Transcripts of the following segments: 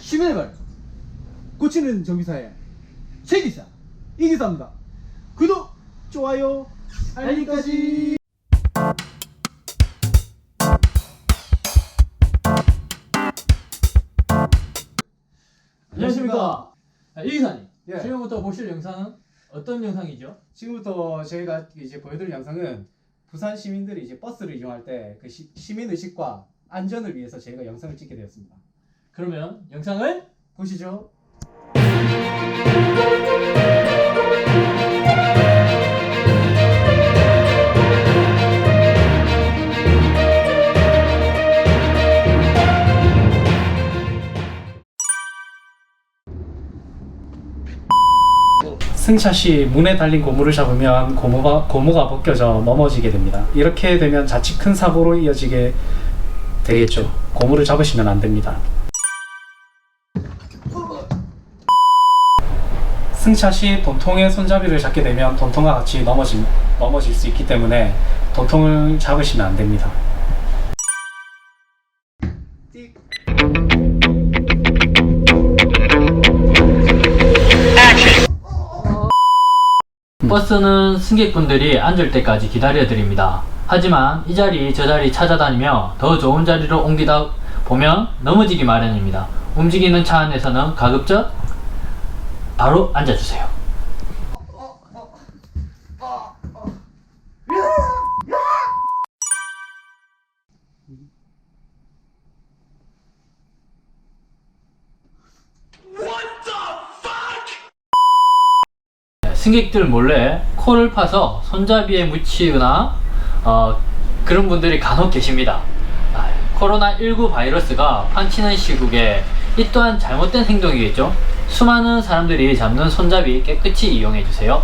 시민의 발 고치는 정비사의 최기사 이기사입니다. 구독, 좋아요, 알림까지. 안녕하십니까. 아, 이 기사님. 예. 지금부터 보실 영상은 어떤 영상이죠? 지금부터 저희가 이제 보여드릴 영상은 부산 시민들이 이제 버스를 이용할 때 그 시민 의식과 안전을 위해서 저희가 영상을 찍게 되었습니다. 그러면 영상을 보시죠. 승차 시 문에 달린 고무를 잡으면 고무가, 고무가 벗겨져 넘어지게 됩니다. 이렇게 되면 자칫 큰 사고로 이어지게 되겠죠. 고무를 잡으시면 안 됩니다. 승차 시 돈통의 손잡이를 잡게 되면 돈통과 같이 넘어질, 넘어질 수 있기 때문에 돈통을 잡으시면 안 됩니다. 버스는 승객분들이 앉을 때까지 기다려 드립니다. 하지만 이 자리 저 자리 찾아다니며 더 좋은 자리로 옮기다 보면 넘어지기 마련입니다. 움직이는 차 안에서는 가급적 바로 앉아주세요. 승객들 몰래 코를 파서 손잡이에 묻히거나 어, 그런 분들이 간혹 계십니다. 아, 코로나19 바이러스가 판치는 시국에 이 또한 잘못된 행동이겠죠. 수많은 사람들이 잡는 손잡이 깨끗이 이용해 주세요.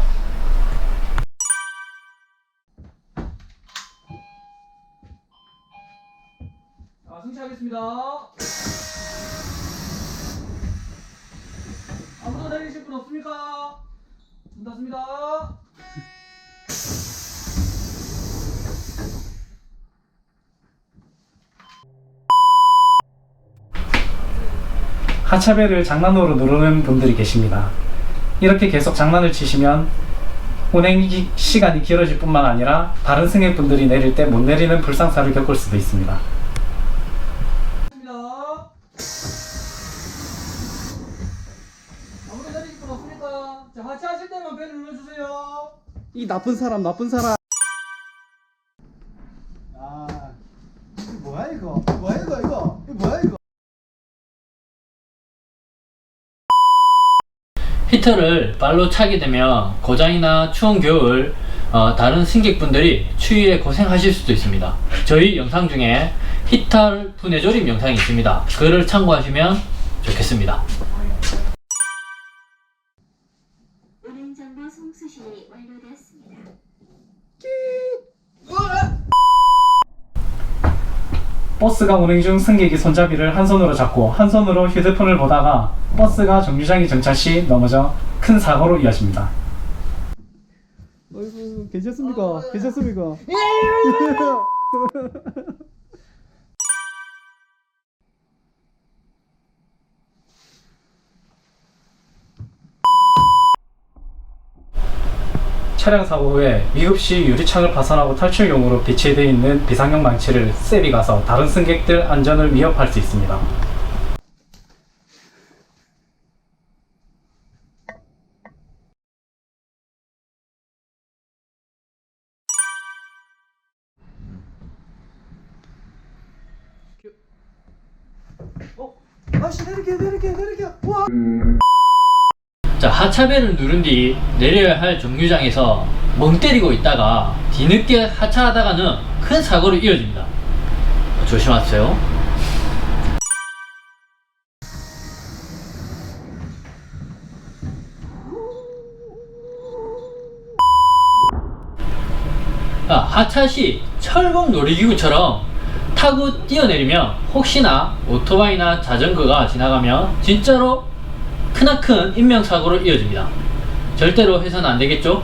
자, 승차하겠습니다. 아무도 내리실 분 없습니까? 문 닫습니다. 하차벨을 장난으로 누르는 분들이 계십니다. 이렇게 계속 장난을 치시면 운행 기- 시간이 길어질 뿐만 아니라 다른 승객분들이 내릴 때 못 내리는 불상사를 겪을 수도 있습니다. 이 나쁜 사람, 나쁜 사람. 히터를 발로 차게 되면 고장이나 추운 겨울 어, 다른 승객분들이 추위에 고생하실 수도 있습니다. 저희 영상 중에 히터 분해 조립 영상이 있습니다. 그를 참고하시면 좋겠습니다. 운행 정보 송수신이 완료되었습니다. 버스가 운행 중 승객이 손잡이를 한 손으로 잡고 한 손으로 휴대폰을 보다가 버스가 정류장에 정차 시 넘어져 큰 사고로 이어집니다. 어이구, 괜찮습니까? 괜찮습니까? 차량 사고 후에 위급시 유리창을 파손하고 탈출용으로 비치되어 있는 비상용 망치를 쌤이 가서 다른 승객들 안전을 위협할 수 있습니다. 아씨 내릴게 내릴게 내릴게. 와. 자 하차벨을 누른 뒤 내려야 할 정류장에서 멍 때리고 있다가 뒤늦게 하차하다가는 큰 사고로 이어집니다. 조심하세요. 아, 하차 시 철봉 놀이기구처럼 타고 뛰어내리면 혹시나 오토바이나 자전거가 지나가면 진짜로 크나큰 인명사고로 이어집니다. 절대로 해서는 안 되겠죠?